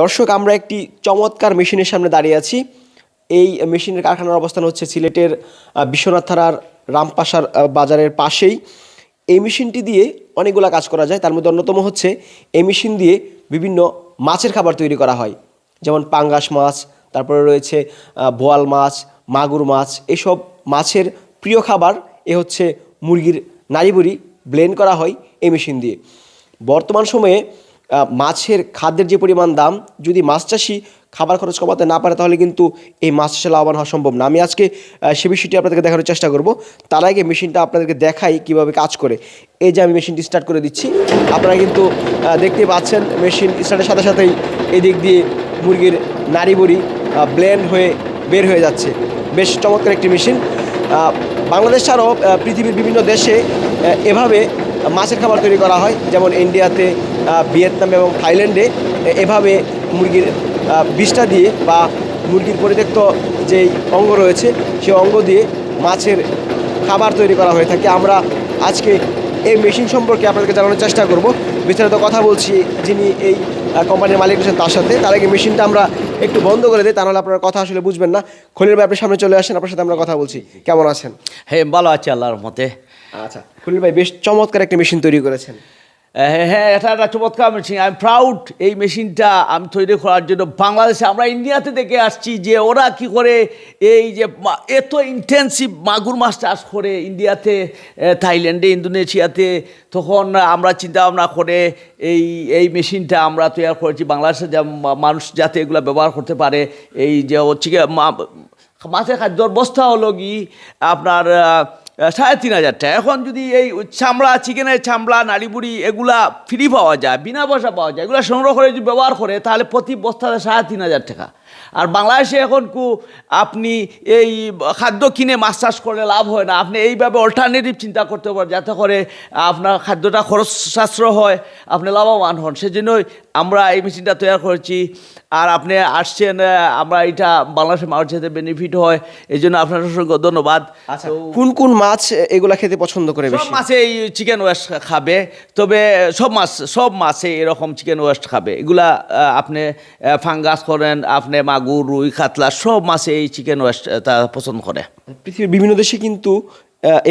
দর্শক, আমরা একটি চমৎকার মেশিনের সামনে দাঁড়িয়ে আছি। এই মেশিনের কারখানার অবস্থান হচ্ছে সিলেটের বিশ্বনাথ থানার রামপাশার বাজারের পাশেই। এই মেশিনটি দিয়ে অনেকগুলো কাজ করা যায়। তার মধ্যে অন্যতম হচ্ছে এই মেশিন দিয়ে বিভিন্ন মাছের খাবার তৈরি করা হয়। যেমন পাঙ্গাস মাছ, তারপরে রয়েছে বোয়াল মাছ, মাগুর মাছ, এসব মাছের প্রিয় খাবার এ হচ্ছে মুরগির নাড়িবুড়ি ব্লেন্ড করা হয় এই মেশিন দিয়ে। বর্তমান সময়ে মাছের খাদ্যের যে পরিমাণ দাম, যদি মাছ চাষি খাবার খরচ কমাতে না পারে, তাহলে কিন্তু এই মাছ চাষে লাভবান হওয়া সম্ভব না। আমি আজকে সে বিষয়টি আপনাদেরকে দেখানোর চেষ্টা করব। তার আগে মেশিনটা আপনাদেরকে দেখাই কীভাবে কাজ করে। এই যে আমি মেশিনটি স্টার্ট করে দিচ্ছি। আপনারা কিন্তু দেখতে পাচ্ছেন মেশিন স্টার্টের সাথে সাথেই এদিক দিয়ে মুরগির নাড়ি বড়ি ব্লেন্ড হয়ে বের হয়ে যাচ্ছে। বেশ চমৎকার একটি মেশিন। বাংলাদেশ ছাড়াও পৃথিবীর বিভিন্ন দেশে এভাবে মাছের খাবার তৈরি করা হয়, যেমন ইন্ডিয়াতে ভিয়েতনাম এবং থাইল্যান্ডে। এভাবে মুরগির বিষটা দিয়ে বা মুরগির পরিত্যক্ত যেই অঙ্গ রয়েছে সেই অঙ্গ দিয়ে মাছের খাবার তৈরি করা হয়ে থাকে। আমরা আজকে এই মেশিন সম্পর্কে আপনাদেরকে জানানোর চেষ্টা করব। বিস্তারিত কথা বলছি যিনি এই কোম্পানির মালিক রয়েছেন তার সাথে। তার আগে মেশিনটা আমরা একটু বন্ধ করে দিই, তাহলে আপনার কথা আসলে বুঝবেন না। খলিল ভাই, আপনি সামনে চলে আসেন, আপনার সাথে আমরা কথা বলছি। কেমন আছেন? হ্যাঁ ভালো আছে, আল্লাহর মতে আচ্ছা খলিল ভাই, বেশ চমৎকার একটা মেশিন তৈরি করেছেন। হ্যাঁ হ্যাঁ এটা একটা চমৎকার মেশিন আই এম প্রাউড এই মেশিনটা আমি তৈরি করার জন্য বাংলাদেশে আমরা ইন্ডিয়াতে দেখে আসছি যে ওরা কি করে এই যে এত ইন্টেন্সিভ মাগুর মাছ চাষ করে ইন্ডিয়াতে থাইল্যান্ডে, ইন্দোনেশিয়াতে। তখন আমরা চিন্তা ভাবনা করে এই এই মেশিনটা আমরা তৈরি করেছি। বাংলাদেশে যা মানুষ যাতে এগুলো ব্যবহার করতে পারে, এই যে হচ্ছে মাছের খাদ্যর বস্তা হলো কি, আপনার সাড়ে তিন হাজার টাকা। এখন যদি এই চামড়া, চিকেনের চামড়া, নাড়িবুড়ি, এগুলা ফ্রি পাওয়া যায়, বিনা পয়সা পাওয়া যায়, এগুলো সংগ্রহ করে যদি ব্যবহার করে, তাহলে প্রতি বস্তাতে সাড়ে তিন হাজার টাকা। আর বাংলাদেশে এখন কু আপনি এই খাদ্য কিনে মাছ চাষ করলে লাভ হয় না। আপনি এইভাবে অল্টারনেটিভ চিন্তা করতে পারেন, যাতে করে আপনার খাদ্যটা খরচ সাশ্রয় হয়, আপনি লাভবান হন। সেজন্যই আমরা এই মেশিনটা তৈরি করেছি আর আপনি আসছেন আমরা এটা বাংলাদেশের মানুষের সাথে বেনিফিট হয় এই জন্য আপনার অসংখ্য ধন্যবাদ। আচ্ছা কোন কোন মাছ এগুলা খেতে পছন্দ করে সব মাছে এই চিকেন ওয়েস্ট খাবে তবে সব মাছ সব মাছে এরকম চিকেন ওয়েস্ট খাবে। এগুলা আপনি ফাঙ্গাস করেন আপনি মাগুর রুই কাতলা সব মাছে এই চিকেন ওয়েস্ট তা পছন্দ করে। পৃথিবীর বিভিন্ন দেশে কিন্তু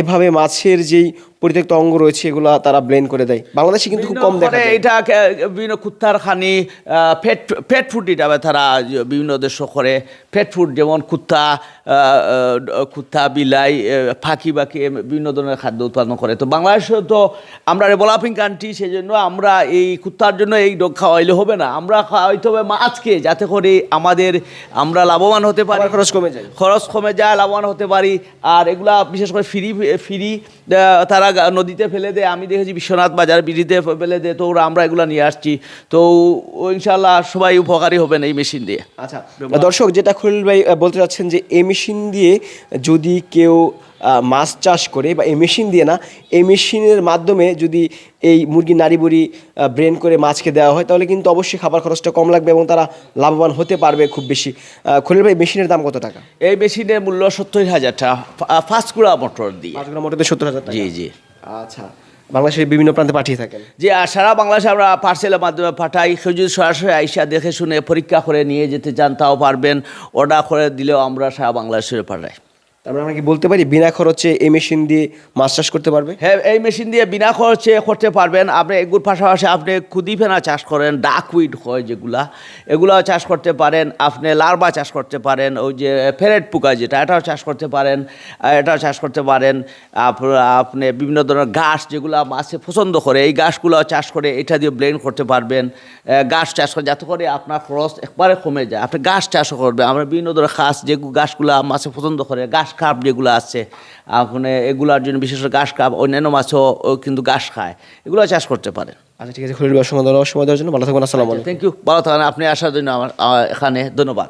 এভাবে মাছের যেই পরিত্যক্ত অঙ্গ রয়েছে এগুলা তারা ব্লেন করে দেয়। বাংলাদেশে কিন্তু খুব কম দেখা যায়। এটা বিভিন্ন কুত্তার খানি ফেট ফেট ফুড এটা তারা বিভিন্ন দেশ করে। ফেট ফুড যেমন কুত্তা কুত্তা বিলাই ফাঁকি বাকি বিভিন্ন ধরনের খাদ্য উৎপাদন করে। তো বাংলাদেশে তো আমরা ডেভেলপিং কান্ট্রি সেই জন্য আমরা এই কুত্তার জন্য এই ডোক খাওয়াইলে হবে না। আমরা খাওয়াইতে হবে মাছকে যাতে করে আমাদের আমরা লাভবান হতে পারি। খরচ কমে যায়। খরচ কমে যায় লাভবান হতে পারি। আর এগুলা বিশেষ করে ফ্রি ফ্রি তারা নদীতে ফেলে দেয় আমি দেখেছি বিশ্বনাথ বাজার বিড়িতে ফেলে দেয় তো ওরা আমরা এগুলো নিয়ে আসছি। তো ইনশাল্লাহ সবাই উপকারী হবেন এই মেশিন দিয়ে। আচ্ছা দর্শক যেটা খুলিল ভাই বলতে চাচ্ছেন যে এই মেশিন দিয়ে যদি কেউ মাছ চাষ করে বা এই মেশিন দিয়ে না এই মেশিনের মাধ্যমে যদি এই মুরগির নাড়ি বুড়ি ব্রেন করে মাছকে দেওয়া হয় তাহলে কিন্তু অবশ্যই খাবার খরচটা কম লাগবে এবং তারা লাভবান হতে পারবে খুব বেশি। খলিল ভাই মেশিনের দাম কত টাকা? এই মেশিনের মূল্য সত্তর হাজার টাকা ফার্স্ট কুড়া মোটর দিয়ে। মোটাতে সত্তর হাজার জি জি। আচ্ছা বাংলাদেশের বিভিন্ন প্রান্তে পাঠিয়ে থাকেন। যে আর সারা বাংলাদেশে আমরা পার্সেলের মাধ্যমে পাঠাই। কেউ যদি সরাসরি আইসা দেখে শুনে পরীক্ষা করে নিয়ে যেতে চান তাও পারবেন। অর্ডার করে দিলেও আমরা সারা বাংলাদেশে পাঠাই। তারপরে আমরা কি বলতে পারি? বিনা খরচে এই মেশিন দিয়ে মাছ চাষ করতে পারবে? হ্যাঁ এই মেশিন দিয়ে বিনা খরচে করতে পারবেন। আপনি এগুলোর পাশাপাশি আপনি খুদি ফেনা চাষ করেন ডাকউইড হয় যেগুলা, এগুলাও চাষ করতে পারেন। আপনি লার্বা চাষ করতে পারেন, ওই যে ফেরেট পোকা যেটা, এটাও চাষ করতে পারেন এটাও চাষ করতে পারেন। আপ- আপনি বিভিন্ন ধরনের ঘাস যেগুলো মাছে পছন্দ করে, এই ঘাসগুলো চাষ করে, এটা দিয়ে ব্লেন্ড করতে পারবেন। ঘাস চাষ করে, যাতে করে আপনার খরচ একবারে কমে যায়। আপনি ঘাস চাষও করবেন, আমরা বিভিন্ন ধরনের ঘাস, যে ঘাসগুলো মাছে পছন্দ করে, ঘাস কাপ যেগুলো আছে আপনি এগুলার জন্য বিশেষ করে ঘাস কাপ অন্যান্য মাছও কিন্তু ঘাস খায়। এগুলো চাষ করতে পারেন। আচ্ছা ঠিক আছে খলিল ভাই সময় দেওয়ার সময় দেওয়ার জন্য। ভালো থাকবেন আসসালামু আলাইকুম। থ্যাংক ইউ ভালো থাকেন আপনি আসার জন্য আমার এখানে ধন্যবাদ।